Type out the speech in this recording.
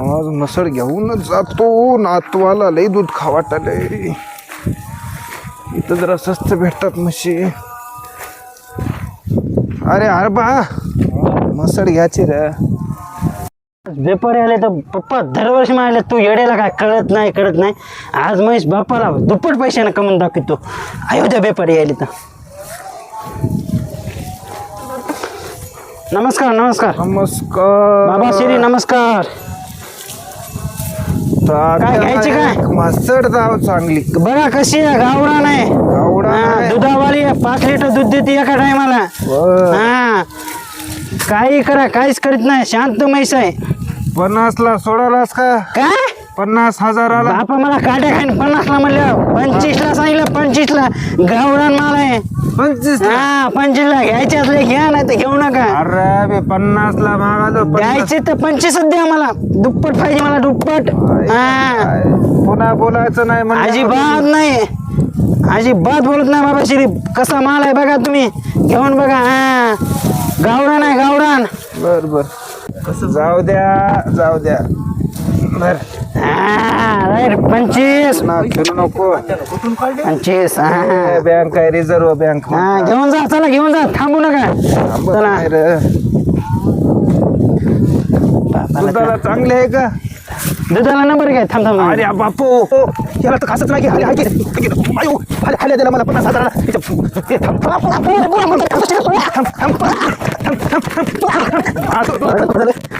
आज मसळ घेऊनच जातो. नातवाला लई दूध खावाटाले इथं जरा स्वस्त भेटतात म्हशी. अरे अरे बा मसळ घ्यायची रे. व्यापारी आले तर पप्पा दरवर्षी मारले तू येड्याला काय कळत नाही कळत नाही. आज महेश बाप्पाला दुप्पट पैशाने कमवून दाखवतो. अयोध्या व्यापारी आले तर. नमस्कार नमस्कार. नमस्कार. बाबा श्री नमस्कार. काय घ्यायची? मसळ जाव चांगली. बघा कशी आहे गावरान आहे. गावरान हा, आहे. दुधावाली आहे पाच लिटर दूध देते एका टायमाला. बर. हा. काही करा काहीच करीत नाही शांत म्हैस आहे. पन्नासला सोडालास का? काय? पन्नास हजाराला. बापा मला काट्या खाईन पन्नासला म्हणलं पंचवीसला सांगितलं पंचवीसला गावरान माल आहे पंचवीस हा पंचवीसला घ्यायचे असले घ्या नाही तर घेऊ नका. अरे बे पन्नासला मागालो पन्नास. द्यायचे तर पंचवीसच द्या मला. दुप्पट पाहिजे मला दुप्पट. हा. काय? पुन्हा बोलायचं नाही म्हणजे अजिबात नाही. अजिबात बोलत नाही बाबा श्री. कसा माल आहे बघा तुम्ही. घेऊन बघा हा. गावरान आहे गावरान. बर बर. जाऊ द्या जाऊ द्या. बर. हा. पंचवीस ना फिरू नको पंचवीस हा बँक आहे रिझर्व्ह बँक हा घेऊन जा चला घेऊन जा थांबू नका चला दुधाला चांगले आहे का दुधाला नंबर काय थांब थांब अरे बापू ओ, याला तर खासच नाही की हाले हाले आयो हाले हाले दिला मला पन्नास हजार थांब थांब थांब